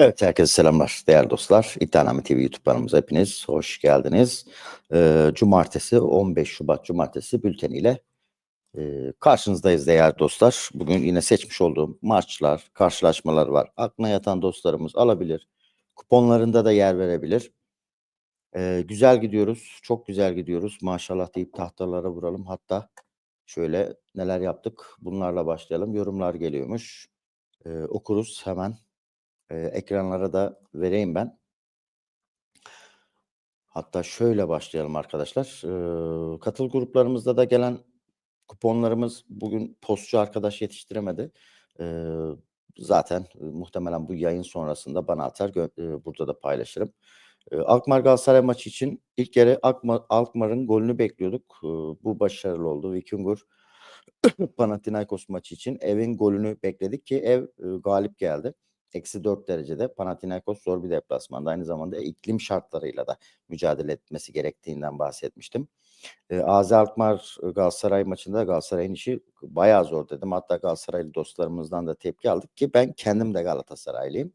Evet, herkese selamlar değerli dostlar. İddianame TV YouTube kanalımıza hepiniz hoş geldiniz. Ee, Cumartesi 15 Şubat Cumartesi bülteniyle e, karşınızdayız değerli dostlar. Bugün yine seçmiş olduğum maçlar, karşılaşmalar var. Aklına yatan dostlarımız alabilir. Kuponlarında da yer verebilir. Ee, güzel gidiyoruz, çok güzel gidiyoruz. Maşallah deyip tahtalara vuralım. Hatta şöyle neler yaptık bunlarla başlayalım. Yorumlar geliyormuş. Ee, okuruz hemen. Ee, ekranlara da vereyim ben. Hatta şöyle başlayalım arkadaşlar. Ee, katıl gruplarımızda da gelen kuponlarımız bugün postçu arkadaş yetiştiremedi. Ee, zaten e, muhtemelen bu yayın sonrasında bana atar. e, burada da paylaşırım. Ee, Alkmaar Galatasaray maçı için ilk yarı Alkmaar, Alkmaar'ın golünü bekliyorduk. Ee, bu başarılı oldu. Vikingur Panathinaikos maçı için evin golünü bekledik ki ev e, galip geldi. Eksi 4 derecede Panathinaikos zor bir deplasmanda. Aynı zamanda iklim şartlarıyla da mücadele etmesi gerektiğinden bahsetmiştim. E, Azi Alkmaar Galatasaray maçında Galatasaray'ın işi bayağı zor dedim. Hatta Galatasaraylı dostlarımızdan da tepki aldık ki ben kendim de Galatasaraylıyım.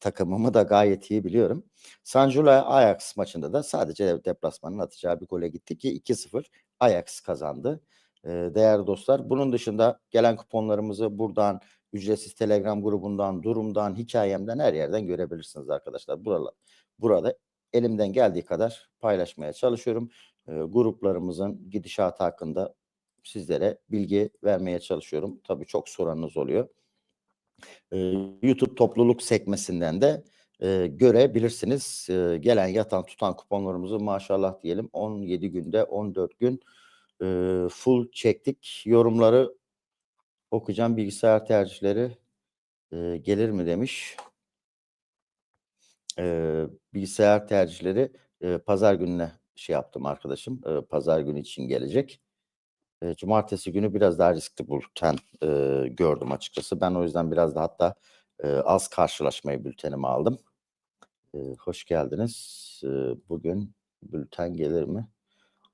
Takımımı da gayet iyi biliyorum. Sanjula Ajax maçında da sadece deplasmanın atacağı bir gole gitti ki 2-0 Ajax kazandı. Değerli dostlar bunun dışında gelen kuponlarımızı buradan ücretsiz Telegram grubundan, durumdan, hikayemden her yerden görebilirsiniz arkadaşlar. Burada, burada elimden geldiği kadar paylaşmaya çalışıyorum. E, gruplarımızın gidişatı hakkında sizlere bilgi vermeye çalışıyorum. Tabii çok soranınız oluyor. E, YouTube topluluk sekmesinden de e, görebilirsiniz. E, gelen yatan tutan kuponlarımızı maşallah diyelim 17 günde 14 gün e, full çektik. Yorumları okuyacağım. Bilgisayar tercihleri e, gelir mi demiş. E, bilgisayar tercihleri e, pazar gününe şey yaptım arkadaşım. E, pazar günü için gelecek. E, cumartesi günü biraz daha riskli bülten e, gördüm açıkçası. Ben o yüzden biraz da hatta e, az karşılaşmayı bültenime aldım. E, hoş geldiniz. E, bugün bülten gelir mi?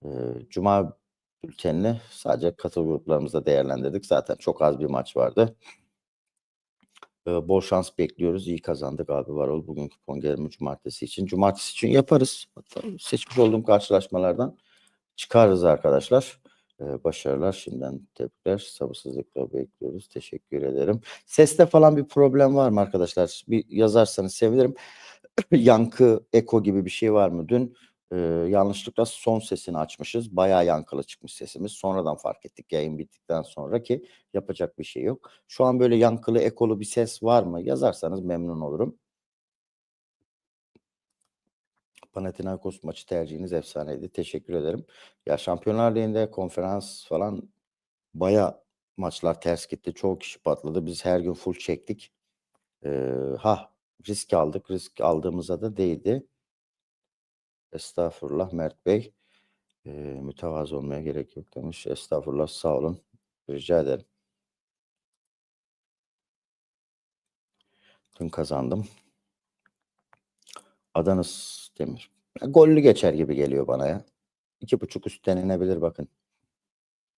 E, Cuma bültenini sadece katıl gruplarımızda değerlendirdik. Zaten çok az bir maç vardı. E, bol şans bekliyoruz. İyi kazandık abi Varol. Bugün kupon gelir mi cumartesi için? Cumartesi için yaparız. Hatta seçmiş olduğum karşılaşmalardan çıkarız arkadaşlar. Ee, başarılar şimdiden tebrikler. Sabırsızlıkla bekliyoruz. Teşekkür ederim. Seste falan bir problem var mı arkadaşlar? Bir yazarsanız sevinirim. Yankı, eko gibi bir şey var mı? Dün e, yanlışlıkla son sesini açmışız. Bayağı yankılı çıkmış sesimiz. Sonradan fark ettik yayın bittikten sonra ki yapacak bir şey yok. Şu an böyle yankılı, ekolu bir ses var mı? Yazarsanız memnun olurum. Panathinaikos maçı tercihiniz efsaneydi. Teşekkür ederim. Ya Şampiyonlar Ligi'nde konferans falan baya maçlar ters gitti. Çoğu kişi patladı. Biz her gün full çektik. Ee, ha risk aldık. Risk aldığımıza da değdi. Estağfurullah Mert Bey. Ee, mütevazı olmaya gerek yok demiş. Estağfurullah sağ olun. Rica ederim. Dün kazandım. Adanız Demir. Gollü geçer gibi geliyor bana ya. İki buçuk üst denilebilir bakın.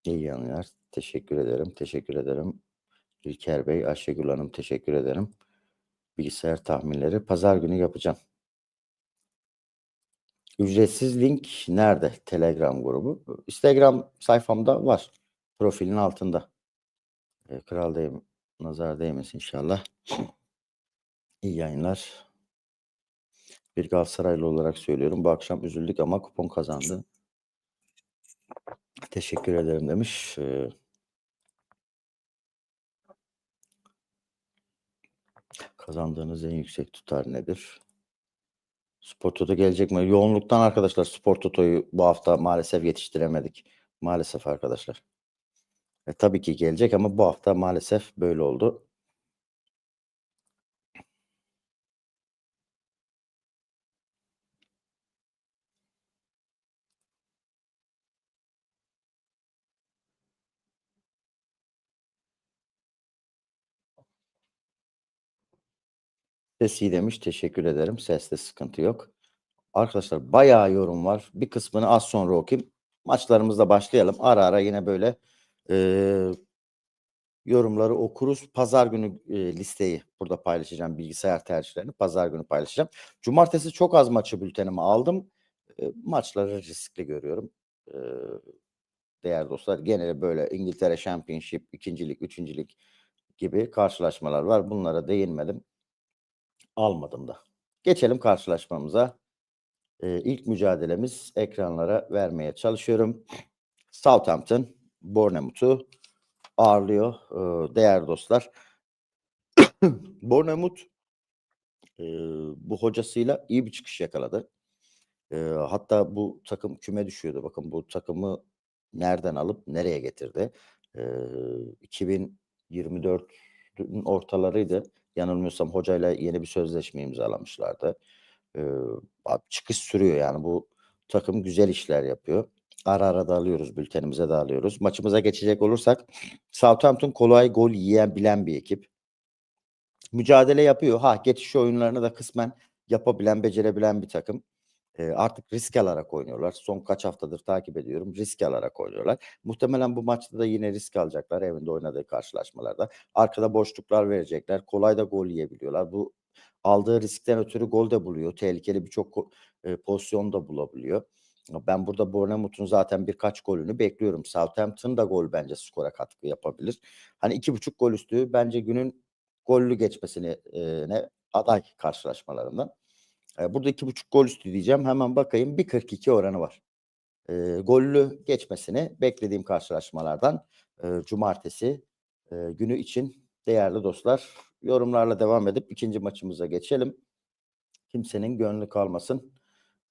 İyi yanlar. Teşekkür ederim. Teşekkür ederim. İlker Bey, Ayşegül Hanım teşekkür ederim. Bilgisayar tahminleri pazar günü yapacağım. Ücretsiz link nerede? Telegram grubu. Instagram sayfamda var. Profilin altında. E, Kral değim, nazar değmesin inşallah. İyi yayınlar. Bir Galatasaraylı olarak söylüyorum. Bu akşam üzüldük ama kupon kazandı. Teşekkür ederim demiş. Ee, kazandığınız en yüksek tutar nedir? Spor Toto gelecek mi? Yoğunluktan arkadaşlar Spor Toto'yu bu hafta maalesef yetiştiremedik. Maalesef arkadaşlar. E, tabii ki gelecek ama bu hafta maalesef böyle oldu. Ses iyi demiş. Teşekkür ederim. Seste sıkıntı yok. Arkadaşlar bayağı yorum var. Bir kısmını az sonra okuyayım. Maçlarımızla başlayalım. Ara ara yine böyle e, Yorumları okuruz. Pazar günü, eee, listeyi burada paylaşacağım. Bilgisayar tercihlerini pazar günü paylaşacağım. Cumartesi çok az maçı bültenime aldım. Eee, maçları riskli görüyorum. Eee, değerli dostlar, gene böyle İngiltere Championship, 2. lig, 3. lig gibi karşılaşmalar var. Bunlara değinmedim. Almadım da. Geçelim karşılaşmamıza. Eee, ilk mücadelemiz ekranlara vermeye çalışıyorum. Southampton, Bournemouth'u ağırlıyor, eee, değerli dostlar. Bournemouth eee, bu hocasıyla iyi bir çıkış yakaladı. Eee, hatta bu takım küme düşüyordu. Bakın bu takımı nereden alıp nereye getirdi. Eee, 2024'ün ortalarıydı. Yanılmıyorsam hocayla yeni bir sözleşme imzalamışlardı. Abi çıkış sürüyor yani bu takım güzel işler yapıyor. Ara ara da alıyoruz, bültenimize de alıyoruz. Maçımıza geçecek olursak Southampton kolay gol yiyebilen bir ekip. Mücadele yapıyor. Ha geçiş oyunlarını da kısmen yapabilen, becerebilen bir takım. Eee, artık risk alarak oynuyorlar. Son kaç haftadır takip ediyorum. Risk alarak oynuyorlar. Muhtemelen bu maçta da yine risk alacaklar evinde oynadığı karşılaşmalarda. Arkada boşluklar verecekler. Kolay da gol yiyebiliyorlar. Bu aldığı riskten ötürü gol de buluyor. Tehlikeli birçok eee, pozisyon da bulabiliyor. Ben burada Bournemouth'un zaten birkaç golünü bekliyorum. Southampton da gol bence skora katkı yapabilir. Hani 2.5 gol üstü bence günün gollü geçmesine aday karşılaşmalarından. Burada 2.5 gol üstü diyeceğim. Hemen bakayım 1.42 oranı var. Eee, gollü geçmesini beklediğim karşılaşmalardan eee, cumartesi eee, günü için değerli dostlar. Yorumlarla devam edip ikinci maçımıza geçelim. Kimsenin gönlü kalmasın.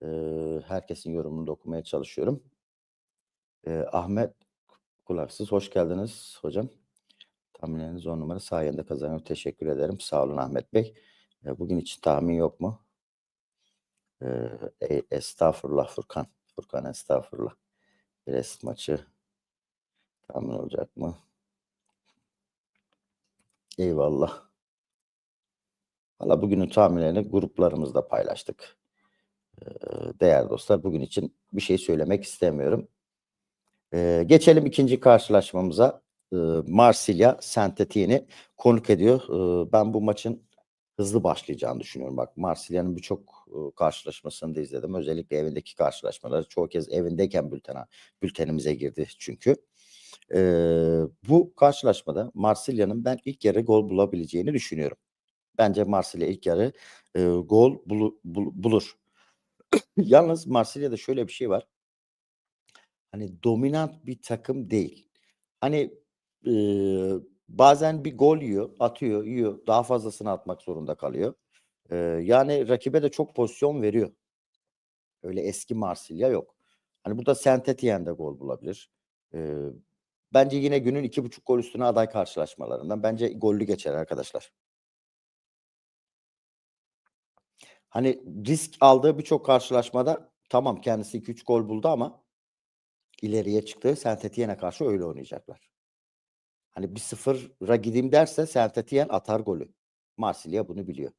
Eee, herkesin yorumunu da okumaya çalışıyorum. Eee, Ahmet Kulaksız hoş geldiniz hocam. Tahminleriniz 10 numara sayende kazanıyorum. Teşekkür ederim. Sağ olun Ahmet Bey. Eee, bugün için tahmin yok mu? Eee, e estağfurullah Furkan. Furkan estağfurullah. Brest maçı tahmin olacak mı? Eyvallah. Valla bugünün tahminlerini gruplarımızda paylaştık. Eee, değerli dostlar bugün için bir şey söylemek istemiyorum. Eee, geçelim ikinci karşılaşmamıza. Eee, Marsilya Saint-Étienne'i konuk ediyor. Eee, ben bu maçın hızlı başlayacağını düşünüyorum. Bak Marsilya'nın birçok karşılaşmasını da izledim. Özellikle evindeki karşılaşmaları. Çoğu kez evindeyken bültene bültenimize girdi çünkü. Eee, bu karşılaşmada Marsilya'nın ben ilk yarı gol bulabileceğini düşünüyorum. Bence Marsilya ilk yarı, eee, gol bulu bul bulur. Yalnız Marsilya'da şöyle bir şey var. Hani dominant bir takım değil. Hani, eee, bazen bir gol yiyor, atıyor, yiyor. Daha fazlasını atmak zorunda kalıyor. Yani rakibe de çok pozisyon veriyor. Öyle eski Marsilya yok. Hani burada Saint-Étienne de gol bulabilir. Eee, bence yine günün 2.5 gol üstüne aday karşılaşmalarından. Bence gollü geçer arkadaşlar. Hani risk aldığı birçok karşılaşmada tamam kendisi 2-3 gol buldu ama ileriye çıktı. Saint-Étienne'e karşı öyle oynayacaklar. Hani 1-0'a gideyim derse Saint-Étienne atar golü. Marsilya bunu biliyor.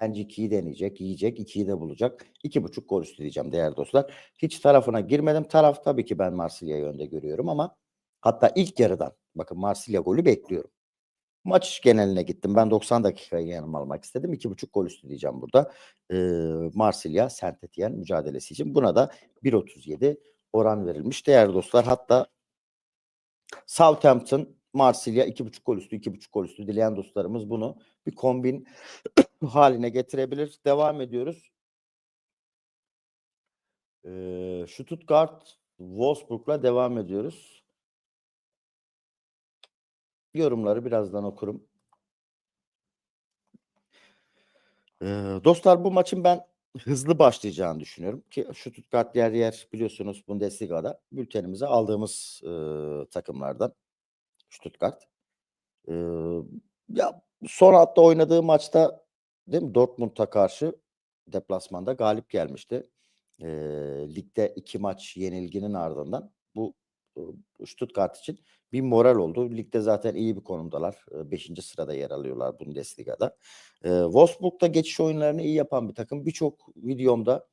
Bence 2'yi deneyecek, yiyecek, 2'yi de bulacak. 2.5 gol üstü diyeceğim değerli dostlar. Hiç tarafına girmedim. Taraf tabii ki ben Marsilya'yı önde görüyorum ama hatta ilk yarıdan bakın Marsilya golü bekliyorum. Maç geneline gittim. Ben 90 dakikayı yanıma almak istedim. 2.5 gol üstü diyeceğim burada. Eee, Marsilya Saint-Étienne mücadelesi için. Buna da 1.37 oran verilmiş değerli dostlar. Hatta Southampton, Marsilya 2.5 gol üstü, 2.5 gol üstü dileyen dostlarımız bunu bir kombin haline getirebilir. Devam ediyoruz. Eee, Stuttgart Wolfsburg'la devam ediyoruz. Yorumları birazdan okurum. Eee, dostlar bu maçın ben hızlı başlayacağını düşünüyorum ki Stuttgart yer yer biliyorsunuz Bundesliga'da bültenimize aldığımız, ııı, takımlardan Stuttgart. Eee, ya son hafta oynadığı maçta değil mi Dortmund'a karşı deplasmanda galip gelmişti. Eee, ligde 2 maç yenilginin ardından bu, Stuttgart için bir moral oldu. Ligde zaten iyi bir konumdalar. 5. sırada yer alıyorlar Bundesliga'da. Eee, Wolfsburg da geçiş oyunlarını iyi yapan bir takım. Birçok videomda,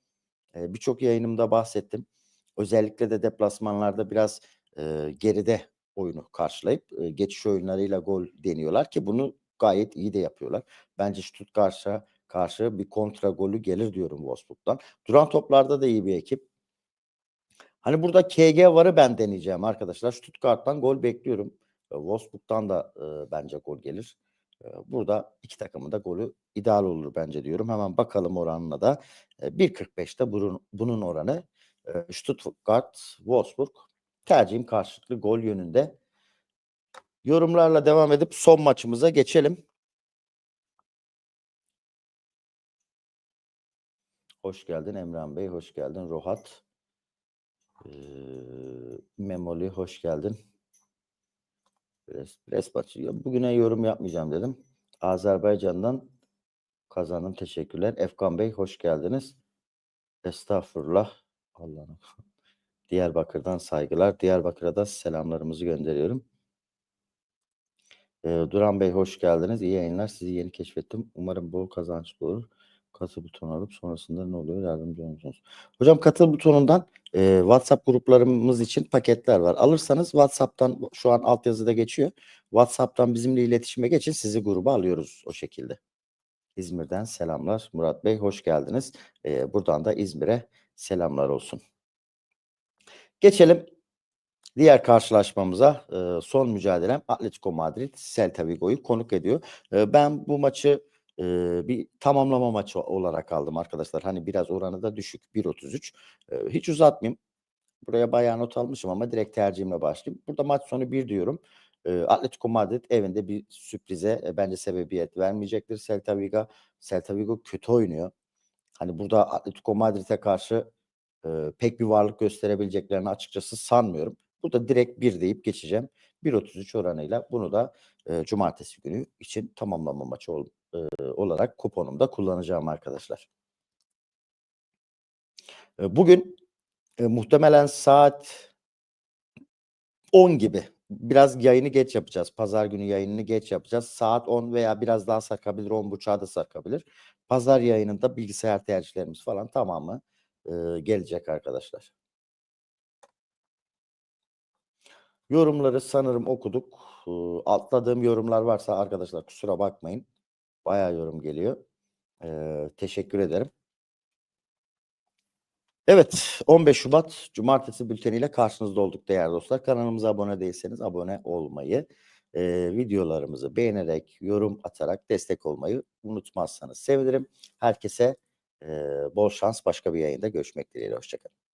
eee, birçok yayınımda bahsettim. Özellikle de deplasmanlarda biraz, eee, geride oyunu karşılayıp e, geçiş oyunlarıyla gol deniyorlar ki bunu gayet iyi de yapıyorlar. Bence Stuttgart'a karşı bir kontra golü gelir diyorum Wolfsburg'dan. Duran toplarda da iyi bir ekip. Hani burada KG varı ben deneyeceğim arkadaşlar. Stuttgart'tan gol bekliyorum. Wolfsburg'dan da e, bence gol gelir. E, burada iki takımın da golü ideal olur bence diyorum. Hemen bakalım oranına da. E, 1.45'te bunun, bunun oranı. E, Stuttgart, Wolfsburg. Tercihim karşılıklı gol yönünde. Yorumlarla devam edip son maçımıza geçelim. Hoş geldin Emran Bey, hoş geldin Rohat. Ee, Memoli hoş geldin. Pres, Bugüne yorum yapmayacağım dedim. Azerbaycan'dan kazandım. Teşekkürler. Efkan Bey hoş geldiniz. Estağfurullah. Allah'ım. Diyarbakır'dan saygılar. Diyarbakır'a da selamlarımızı gönderiyorum. Ee, Duran Bey hoş geldiniz. İyi yayınlar. Sizi yeni keşfettim. Umarım bol kazançlı olur. Katıl butonu alıp sonrasında ne oluyor yardımcı olursunuz. Hocam katıl butonundan e, WhatsApp gruplarımız için paketler var. Alırsanız WhatsApp'tan şu an altyazıda geçiyor. WhatsApp'tan bizimle iletişime geçin. Sizi gruba alıyoruz o şekilde. İzmir'den selamlar. Murat Bey hoş geldiniz. E, buradan da İzmir'e selamlar olsun. Geçelim Diğer karşılaşmamıza e, son mücadelem Atletico Madrid Celta Vigo'yu konuk ediyor. E, ben bu maçı e, bir tamamlama maçı olarak aldım arkadaşlar. Hani biraz oranı da düşük 1.33. E, hiç uzatmayayım. Buraya bayağı not almışım ama direkt tercihimle başlayayım. Burada maç sonu 1 diyorum. Atletico Madrid evinde bir sürprize bence sebebiyet vermeyecektir. Celta Vigo, Celta Vigo kötü oynuyor. Hani burada Atletico Madrid'e karşı e, pek bir varlık gösterebileceklerini açıkçası sanmıyorum. Burada direkt 1 deyip geçeceğim. 1.33 oranıyla bunu da e, cumartesi günü için tamamlama maçı ol, e, olarak kuponumda kullanacağım arkadaşlar. E, bugün e, muhtemelen saat 10 gibi biraz yayını geç yapacağız. Pazar günü yayınını geç yapacağız. Saat 10 veya biraz daha sarkabilir. 10.30'a da sarkabilir. Pazar yayınında bilgisayar tercihlerimiz falan tamamı gelecek arkadaşlar. Yorumları sanırım okuduk. Atladığım yorumlar varsa arkadaşlar kusura bakmayın. Bayağı yorum geliyor. Teşekkür ederim. Evet 15 Şubat Cumartesi bülteniyle karşınızda olduk değerli dostlar. Kanalımıza abone değilseniz abone olmayı, e, videolarımızı beğenerek, yorum atarak destek olmayı unutmazsanız sevinirim. Herkese e, bol şans başka bir yayında görüşmek dileğiyle. Hoşçakalın.